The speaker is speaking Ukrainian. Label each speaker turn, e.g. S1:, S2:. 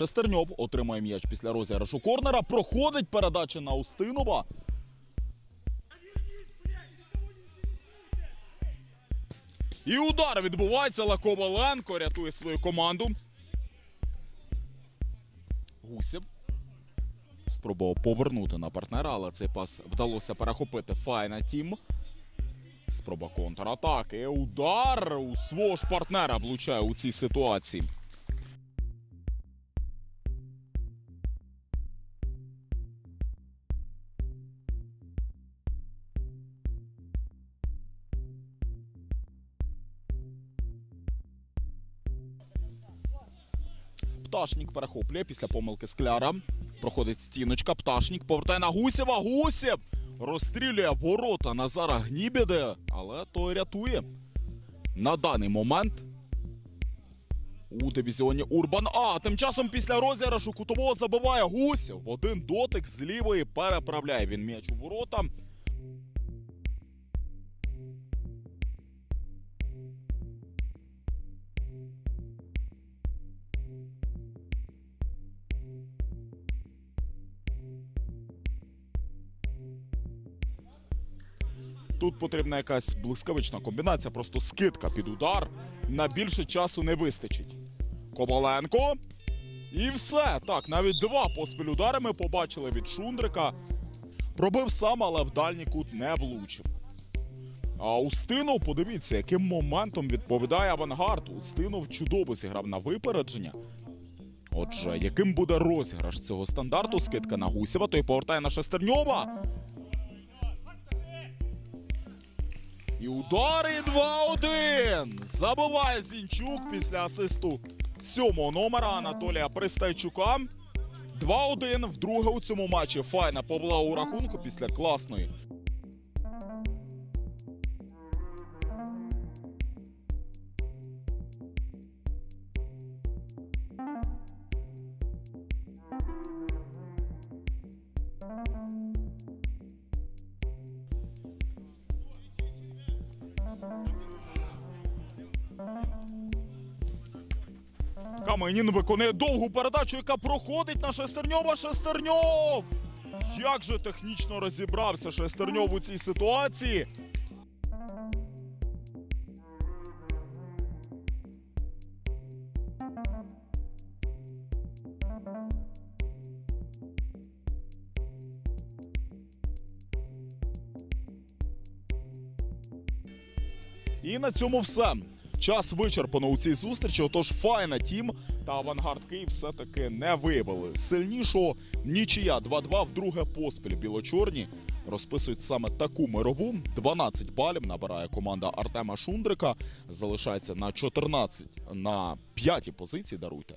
S1: Шестерньов отримує м'яч після розіграшу корнера. Проходить передача на Устинова. І удар відбувається. Лаковаленко рятує свою команду. Гусєв. Спробував повернути на партнера, але цей пас вдалося перехопити Файна Тім. Спроба контратаки. Удар у свого ж партнера влучає у цій ситуації. Пташнік перехоплює після помилки скляра. Проходить стіночка. Пташнік повертає на Гусєва. Гусєв розстрілює ворота Назара Гнібіде, але той рятує. На даний момент у дивізіоні Урбан. А тим часом після розіграшу кутового забиває Гусєв. Один дотик з лівої переправляє він м'яч у ворота. Тут потрібна якась блискавична комбінація, просто скидка під удар. На більше часу не вистачить. Коваленко. І все. Так, навіть два поспіль удари ми побачили від Шундрика. Пробив сам, але в дальній кут не влучив. А Устинов, подивіться, яким моментом відповідає авангард. Устинов чудово зіграв на випередження. Отже, яким буде розіграш цього стандарту? Скидка на Гусєва, той повертає на Шестерньова. І удари 2-1. Забиває Зінчук після асисту сьомого номера Анатолія Пристайчука. 2-1 вдруге у цьому матчі. Файна побула у рахунку після класної. Каменін виконує довгу передачу, яка проходить на Шестерньова. Шестерньов! Як же технічно розібрався Шестерньов у цій ситуації? І на цьому все. Час вичерпано у цій зустрічі. Отож, файна тім та авангард Київ все-таки не вибили. Сильнішого нічия 2-2 вдруге поспіль. Білочорні розписують саме таку мирову. 12 балів набирає команда Артема Шундрика. Залишається на 14 на п'ятій позиції. Даруйте.